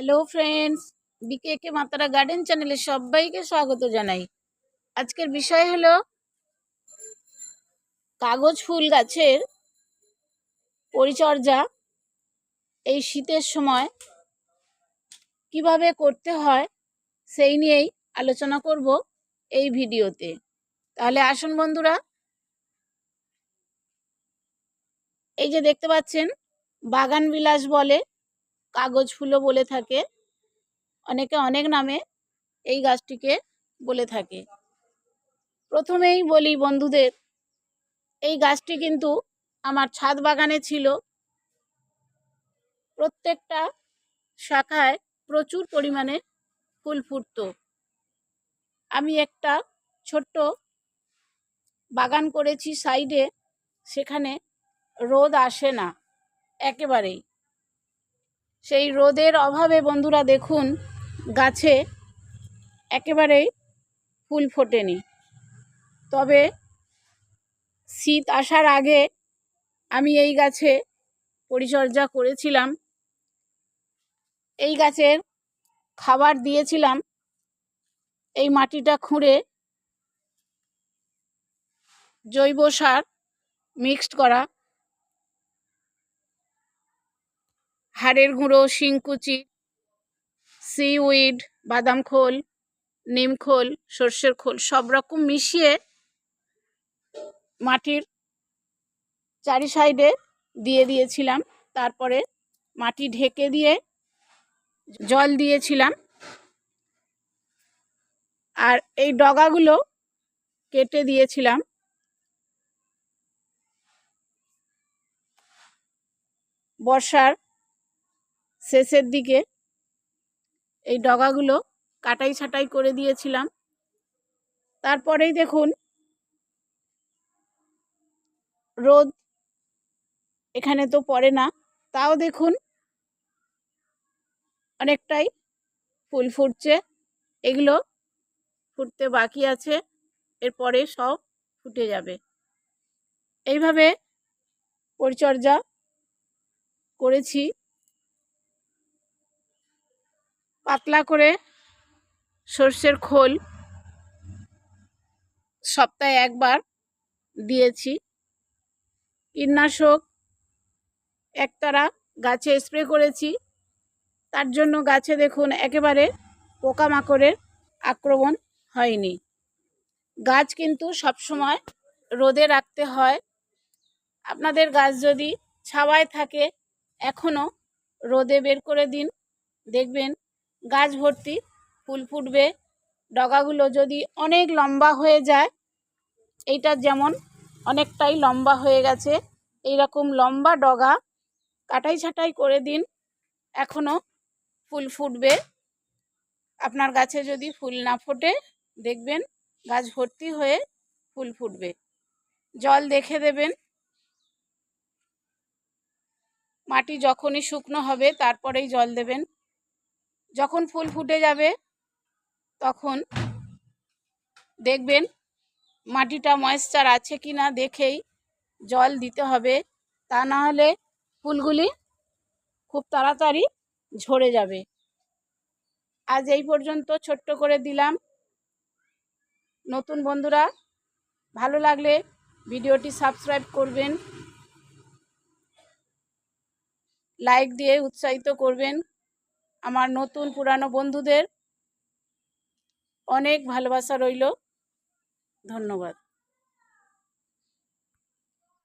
Hello friends বিকে কে মাতারা garden চ্যানেলে সবাইকে স্বাগত জানাই। আজকের বিষয় হলো কাগজ ফুল গাছের পরিচর্যা এই শীতের সময় কীভাবে করতে হয় সেই নিয়েই আলোচনা করব এই ভিডিওতে। তাহলে আসুন বন্ধুরা। এই যে দেখতে পাচ্ছেন, বাগান বিলাস বলে কাগজ ফুলও বলে থাকে। অনেকে অনেক নামে এই গাছটিকে বলে থাকে। প্রথমেই বলি, বন্ধুদের, এই গাছটি কিন্তু আমার ছাদ বাগানে ছিল। প্রত্যেকটা শাখায় প্রচুর পরিমাণে ফুল ফুটত। আমি একটা ছোট্ট বাগান করেছি সাইডে, সেখানে রোদ আসে না, একেবারেই। সেই রোদের অভাবে বন্ধুরা দেখুন, গাছে একেবারেই ফুল ফোটেনি। তবে শীত আসার আগে আমি এই গাছে পরিচর্যা করেছিলাম। এই গাছের খাবার দিয়েছিলাম। এই মাটিটা খুঁড়ে জৈব সার মিক্সড করা হাড়ের গুঁড়ো শিংকুচি সিউইড বাদাম খোল, নিম খোল, সর্ষের খোল, সব রকম মিশিয়ে মাটির চারি সাইডে দিয়ে দিয়েছিলাম। তারপরে মাটি ঢেকে দিয়ে জল দিয়েছিলাম। আর এই ডগাগুলো কেটে দিয়েছিলাম। বর্ষার শেষের দিকে এই ডগাগুলো কাটাই ছাটাই করে দিয়েছিলাম। তারপরেই দেখুন রোদ এখানে তো পড়ে না, তাও দেখুন অনেকটাই ফুল ফুটছে। এগুলো ফুটতে বাকি আছে, এরপরে সব ফুটে যাবে। এইভাবে পরিচর্যা করেছি। পাতলা করে সর্ষের খোল সপ্তাহে একবার দিয়েছি। কীটনাশক একতারা গাছে স্প্রে করেছি। তার জন্য গাছে দেখুন একেবারে পোকামাকড়ের আক্রমণ হয়নি। গাছ কিন্তু সবসময় রোদে রাখতে হয়। আপনাদের গাছ যদি ছাওয়ায় থাকে, এখনও রোদে বের করে দিন। দেখবেন গাছ ভর্তি, ফুল ফুটবে, ডগাগুলো যদি অনেক লম্বা হয়ে যায়, এইটা যেমন অনেকটাই লম্বা হয়ে গেছে এই রকম লম্বা ডগা কাটাই ছাটাই করে দিন এখনও ফুল ফুটবে। আপনার গাছে যদি ফুল না ফোটে, দেখবেন গাছ ভর্তি হয়ে ফুল ফুটবে। জল দেখে দেবেন। মাটি যখনই শুকনো হবে, তারপরেই জল দেবেন। যখন ফুল ফুটে যাবে, তখন দেখবেন মাটিটা ময়েশ্চার আছে কি না দেখেই জল দিতে হবে। তা না হলে ফুলগুলি খুব তাড়াতাড়ি ঝরে যাবে। আজ এই পর্যন্ত ছোট্ট করে দিলাম। নতুন বন্ধুরা, ভালো লাগলে ভিডিওটি সাবস্ক্রাইব করবেন। লাইক দিয়ে উৎসাহিত করবেন। আমার নতুন পুরানো বন্ধুদের অনেক ভালোবাসা রইল। ধন্যবাদ।